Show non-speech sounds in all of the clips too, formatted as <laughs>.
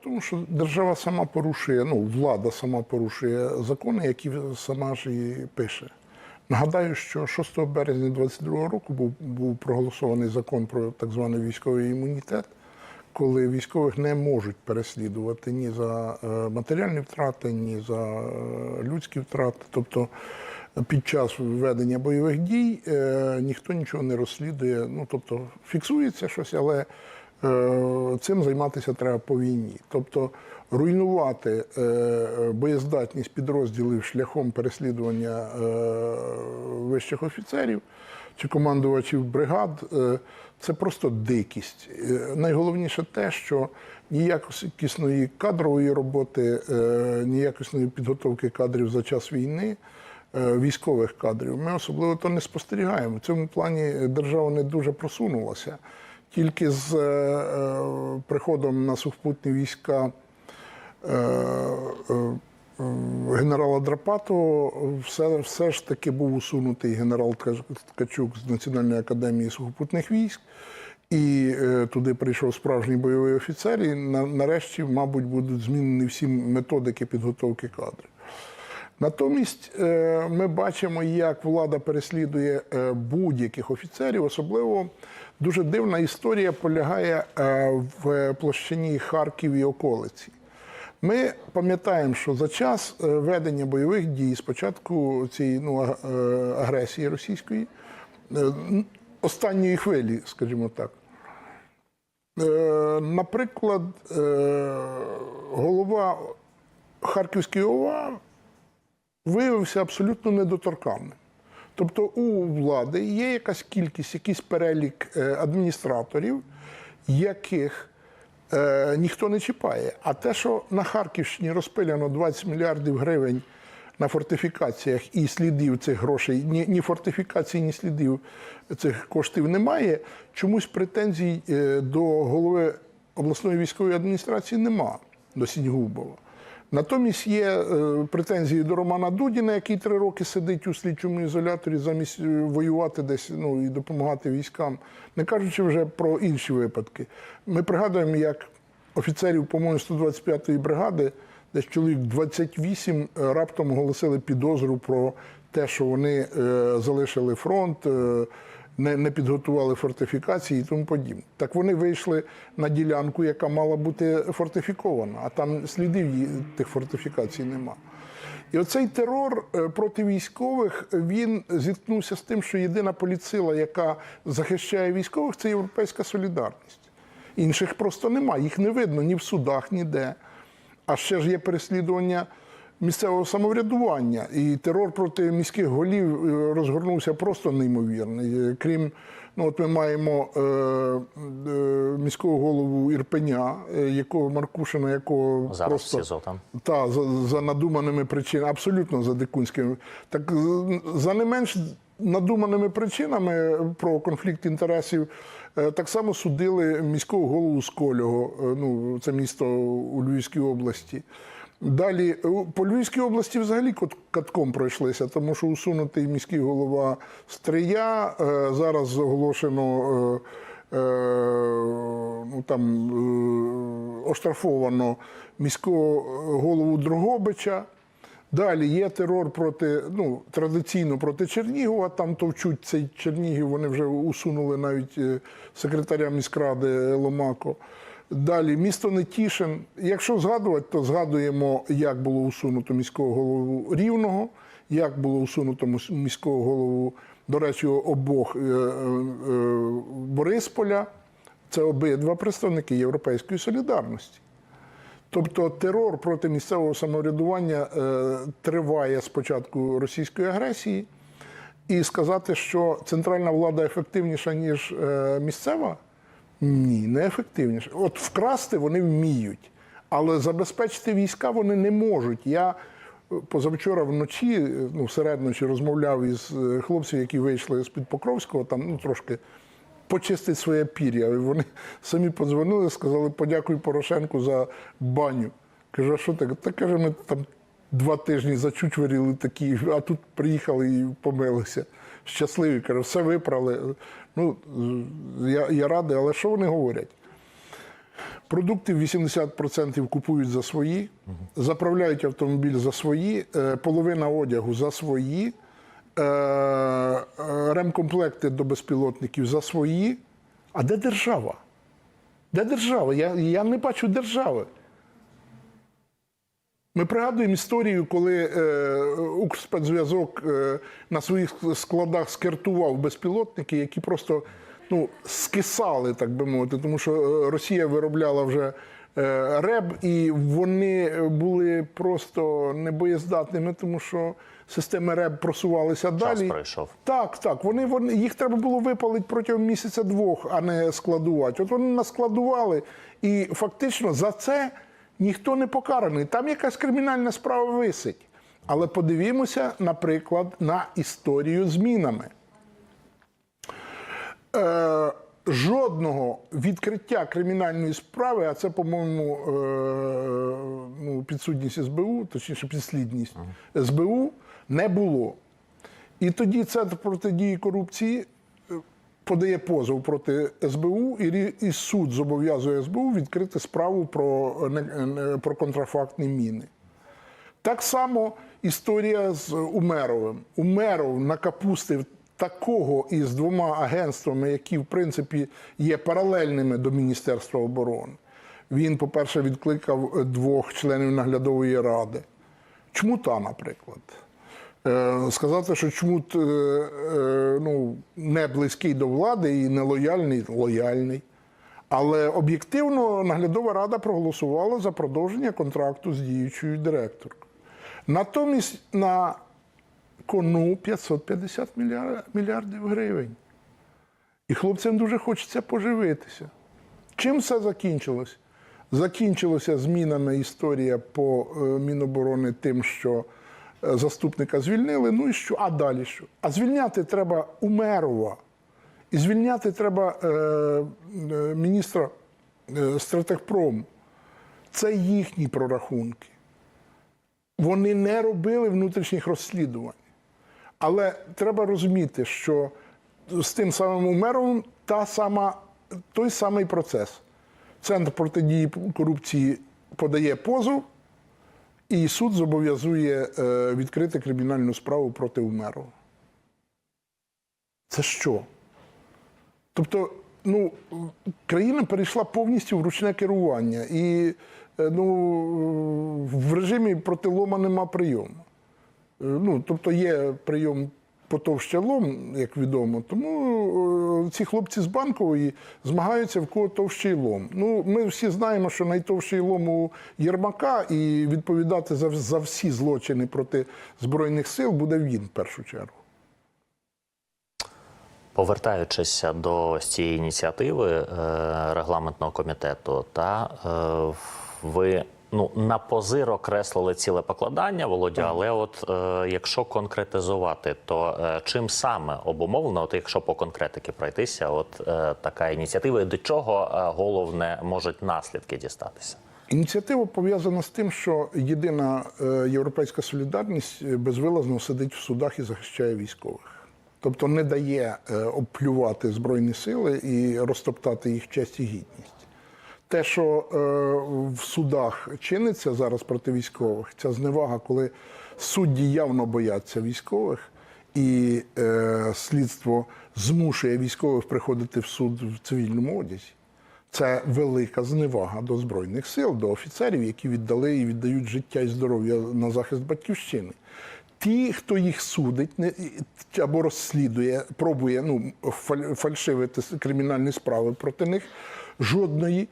Тому, що держава сама порушує, ну, влада сама порушує закони, які сама ж і пише. Нагадаю, що 6 березня 2022 року був, був проголосований закон про так званий військовий імунітет, коли військових не можуть переслідувати ні за е, матеріальні втрати, ні за е, людські втрати. Тобто під час ведення бойових дій е, ніхто нічого не розслідує. Ну, тобто фіксується щось, але е, цим займатися треба по війні. Тобто руйнувати е, боєздатність підрозділів шляхом переслідування е, вищих офіцерів чи командувачів бригад е, це просто дикість. Е, Найголовніше те, що ніякісної кадрової роботи, е, ніякісної підготовки кадрів за час війни. е, Військових кадрів ми особливо то не спостерігаємо. В цьому плані держава не дуже просунулася. Тільки з е, е, приходом на сухопутні війська е, генерала Драпатого все, все ж таки був усунутий генерал Ткачук з Національної академії сухопутних військ. І туди прийшов справжній бойовий офіцер, і на, нарешті, мабуть, будуть змінені всі методики підготовки кадрів. Натомість е, ми бачимо, як влада переслідує е, будь-яких офіцерів. Особливо дуже дивна історія полягає е, в площині Харків і околиці. Ми пам'ятаємо, що за час ведення бойових дій, спочатку цієї ну, агресії російської, останньої хвилі, скажімо так, Наприклад, голова Харківської ОВА виявився абсолютно недоторканним. Тобто у влади є якась кількість, якийсь перелік е, адміністраторів, яких е, ніхто не чіпає. А те, що на Харківщині розпиляно 20 мільярдів гривень на фортифікаціях і слідів цих грошей, ні, ні фортифікацій, ні слідів цих коштів немає, чомусь претензій е, до голови обласної військової адміністрації нема до Сіньгубова. Натомість є е, претензії до Романа Дудіна, який три роки сидить у слідчому ізоляторі, замість е, воювати десь ну, і допомагати військам, не кажучи вже про інші випадки. Ми пригадуємо, як офіцерів, по-моєму, 125-ї бригади, десь чоловік 28 е, раптом оголосили підозру про те, що вони залишили фронт. Не, не підготували фортифікації і тому подібне. Так вони вийшли на ділянку, яка мала бути фортифікована, а там слідів тих фортифікацій нема. І оцей терор е, проти військових він зіткнувся з тим, що єдина поліцила, яка захищає військових, це європейська солідарність. Інших просто немає, їх не видно ні в судах, ніде. А ще ж є переслідування місцевого самоврядування. І терор проти міських голів е, розгорнувся просто неймовірний. Е, Крім, ну от ми маємо е, е, міського голову Ірпеня, е, якого Маркушина, якого Зараз просто СІЗО там. та за, за надуманими причинами, абсолютно за дикунськими. Так за не менш надуманими причинами про конфлікт інтересів так само судили міського голову Сколього, ну це місто у Львівській області. Далі по Львівській області взагалі катком пройшлися, тому що усунутий міський голова Стрия е, зараз оголошено. е, е, ну, там оштрафовано міського голову Дрогобича. Далі є терор проти, ну, традиційно проти Чернігова, там товчуть цей Чернігів, вони вже усунули навіть секретаря міськради Ломако. Далі місто Нетішин. Якщо згадувати, то згадуємо, як було усунуто міського голову Рівного, як було усунуто міського голову, до речі, обох е, е, Борисполя. Це обидва представники Європейської солідарності. Тобто терор проти місцевого самоврядування е, триває з початку російської агресії, і сказати, що центральна влада ефективніша, ніж місцева, ні, не ефективніша. От вкрасти вони вміють, але забезпечити війська вони не можуть. Я е, позавчора вночі, е, ну, середночі розмовляв із е, хлопцями, які вийшли з-під Покровського, там ну, трошки почистить своє пір'я. І вони <laughs> самі подзвонили, сказали, подякуй Порошенку за баню. Кажу, а що таке? Та каже, ми там два тижні зачучваріли такі, а тут приїхали і помилися. Щасливі, каже, все виправили. Ну, я, я радий, але що вони говорять? Продуктів 80% купують за свої, заправляють автомобіль за свої, е, половина одягу за свої, е, е, ремкомплекти до безпілотників за свої. А де держава? Де держава? Я, я не бачу держави. Ми пригадуємо історію, коли е, Укрспецзв'язок е, на своїх складах скертував безпілотники, які просто ну, скисали, так би мовити, тому що е, Росія виробляла вже е, РЕБ, і вони були просто небоєздатними, тому що системи РЕБ просувалися далі. пройшов. Так, так. Вони, вони, їх треба було випалити протягом місяця-двох, а не складувати. От вони наскладували, і фактично за це ніхто не покараний. Там якась кримінальна справа висить. Але подивімося, наприклад, на історію з мінами. Е, жодного відкриття кримінальної справи, а це, по-моєму, е, ну, підсудність СБУ, точніше, підслідність СБУ, не було. І тоді Центр протидії корупції подає позов проти СБУ, і, суд зобов'язує СБУ відкрити справу про, про контрафактні міни. Так само історія з Умеровим. Умеров накапустив такого із двома агентствами, які, в принципі, є паралельними до Міністерства оборони. Він, по-перше, відкликав двох членів наглядової ради. Чому та, наприклад? Е, Сказати, що чому е, е, ну, не близький до влади і не лояльний, лояльний. Але об'єктивно наглядова рада проголосувала за продовження контракту з діючою директоркою. Натомість на кону 550 мільяр- мільярдів гривень. І хлопцям дуже хочеться поживитися. Чим все закінчилось? Закінчилося змінами історія по е, Міноборони тим, що заступника звільнили. Ну і що? А далі що? А звільняти треба Умерова. І звільняти треба е, е, міністра е, стратегпрому. Це їхні прорахунки. Вони не робили внутрішніх розслідувань. Але треба розуміти, що з тим самим Умеровим та сама, той самий процес. Центр протидії корупції подає позов, і суд зобов'язує е, відкрити кримінальну справу проти Умерова. Це що? Тобто, ну, країна перейшла повністю в ручне керування. І е, ну, в режимі протилома нема прийому. Е, Ну, тобто є прийом потовще лом, як відомо. Тому е, ці хлопці з банкової змагаються в кого товщий лом. Ну, ми всі знаємо, що найтовщий лом у Єрмака, і відповідати за, за всі злочини проти Збройних сил буде він в першу чергу. Повертаючись до цієї ініціативи е, регламентного комітету, та е, ви ну на позир окреслили ціле покладання, Володя. Але от е, якщо конкретизувати, то е, чим саме обумовлено, от якщо по конкретики пройтися, от е, така ініціатива, і до чого е, головне можуть наслідки дістатися? Ініціатива пов'язана з тим, що єдина е, європейська солідарність е, безвилазно сидить в судах і захищає військових. Тобто не дає е, обплювати Збройні сили і розтоптати їх честь і гідність. Те, що е, в судах чиниться зараз проти військових, ця зневага, коли судді явно бояться військових, і е, слідство змушує військових приходити в суд в цивільному одязі. Це велика зневага до Збройних сил, до офіцерів, які віддали і віддають життя і здоров'я на захист батьківщини. Ті, хто їх судить або розслідує, пробує ну, фальшивити кримінальні справи проти них, жодної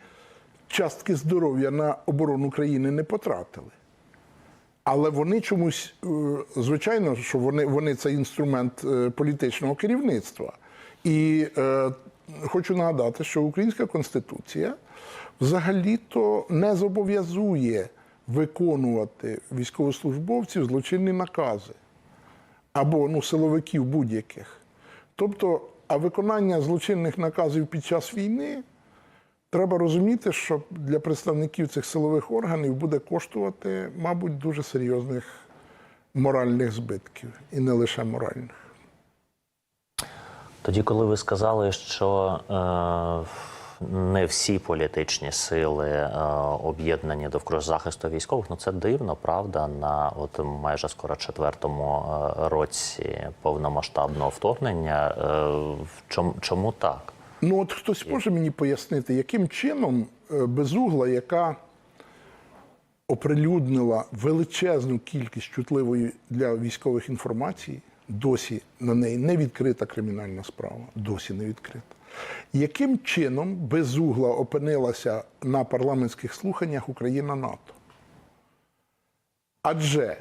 частки здоров'я на оборону країни не потратили. Але вони чомусь, е, звичайно, що вони, вони це інструмент е, політичного керівництва. І е, хочу нагадати, що Українська Конституція взагалі-то не зобов'язує виконувати військовослужбовців злочинні накази або ну, силовиків будь-яких. Тобто, а виконання злочинних наказів під час війни Треба розуміти, що для представників цих силових органів буде коштувати, мабуть, дуже серйозних моральних збитків, і не лише моральних. Тоді, коли ви сказали, що не всі політичні сили е, об'єднані довкола захисту військових. Ну це дивно, правда, на от майже скоро четвертому е, році повномасштабного вторгнення. Е, чому, чому так? Ну от хтось може мені пояснити, яким чином е, безугла, яка оприлюднила величезну кількість чутливої для військових інформації, досі на неї не відкрита кримінальна справа, досі не відкрита. Яким чином безугла опинилася на парламентських слуханнях Україна НАТО? Адже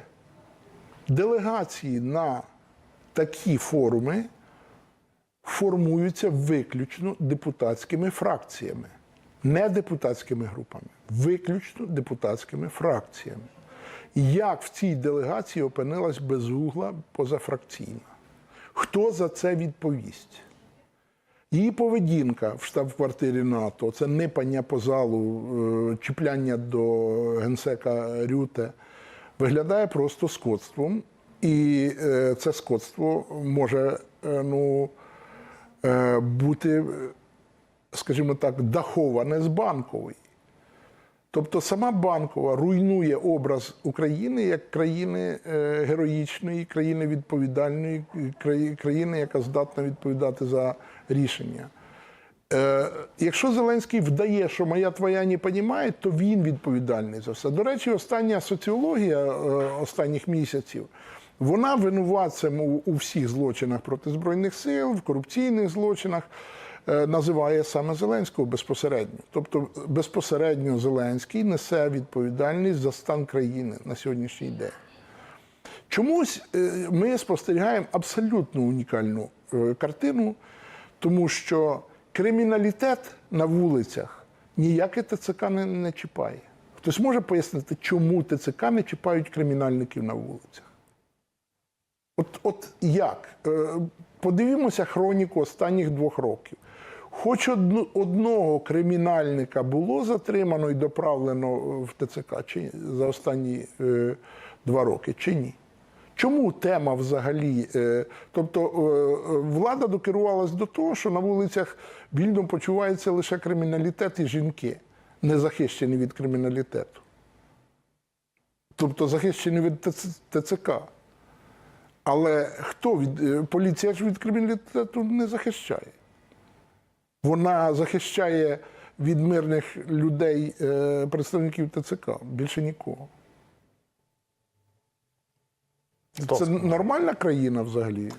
делегації на такі форуми формуються виключно депутатськими фракціями, не депутатськими групами, виключно депутатськими фракціями. Як в цій делегації опинилась безугла позафракційна? Хто за це відповість? Її поведінка в штаб-квартирі НАТО, це нипання по залу, е, чіпляння до генсека Рюте, виглядає просто скотством. І е, це скотство може е, ну, бути, е, скажімо так, даховане з банкової. Тобто сама банкова руйнує образ України як країни е, героїчної, країни відповідальної, країни, яка здатна відповідати за рішення. Е, якщо Зеленський вдає, що моя твоя не понімає, то він відповідальний за все. До речі, остання соціологія е, останніх місяців. Вона винуватцем у, у всіх злочинах проти збройних сил, в корупційних злочинах е, називає саме Зеленського безпосередньо. Тобто безпосередньо Зеленський несе відповідальність за стан країни на сьогоднішній день. Чомусь е, ми спостерігаємо абсолютно унікальну е, картину, тому що криміналітет на вулицях ніяке ТЦК не, не чіпає. Хтось може пояснити, чому ТЦК не чіпають кримінальників на вулицях? От, от як? Е, Подивімося хроніку останніх двох років. Хоч одного кримінальника було затримано і доправлено в ТЦК чи за останні е, два роки, чи ні? Чому тема взагалі? Е, тобто е, е, влада докерувалась до того, що на вулицях вільно почуваються лише криміналітет і жінки, не захищені від криміналітету. Тобто захищені від ТЦК. Але хто від е, поліція ж від криміналітету не захищає? Вона захищає від мирних людей е, представників ТЦК, більше нікого. Це нормальна країна взагалі.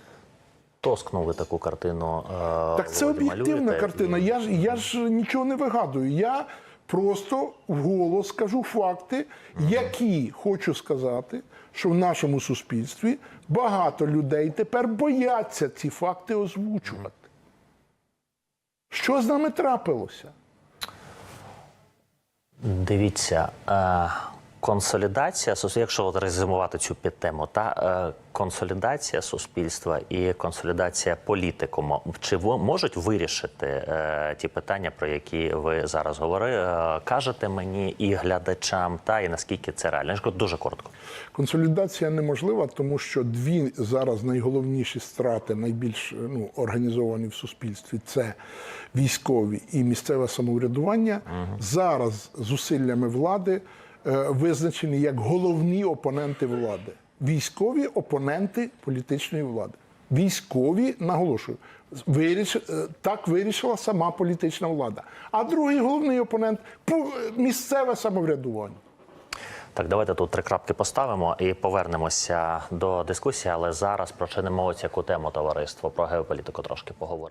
Тоскнули таку картину. е, Так це об'єктивна картина. і- Я ж я ж нічого не вигадую. Я просто вголос скажу факти, які хочу сказати, що в нашому суспільстві багато людей тепер бояться ці факти озвучувати. Що з нами трапилося? Дивіться, е, консолідація, якщо от резюмувати цю підтему, та е, консолідація суспільства і консолідація політикуму, чи можуть вирішити е, ті питання, про які ви зараз говорили, е, кажете мені і глядачам, та і наскільки це реально? Дуже коротко. Консолідація неможлива, тому що дві зараз найголовніші страти, найбільш ну, організовані в суспільстві це військові і місцеве самоврядування. Зараз зусиллями влади визначені як головні опоненти влади. Військові опоненти політичної влади. Військові, наголошую, виріш, е, так вирішила сама політична влада. А другий головний опонент місцеве самоврядування. Так, давайте тут три крапки поставимо і повернемося до дискусії, але зараз прочинимо ось яку тему товариство про геополітику трошки поговоримо.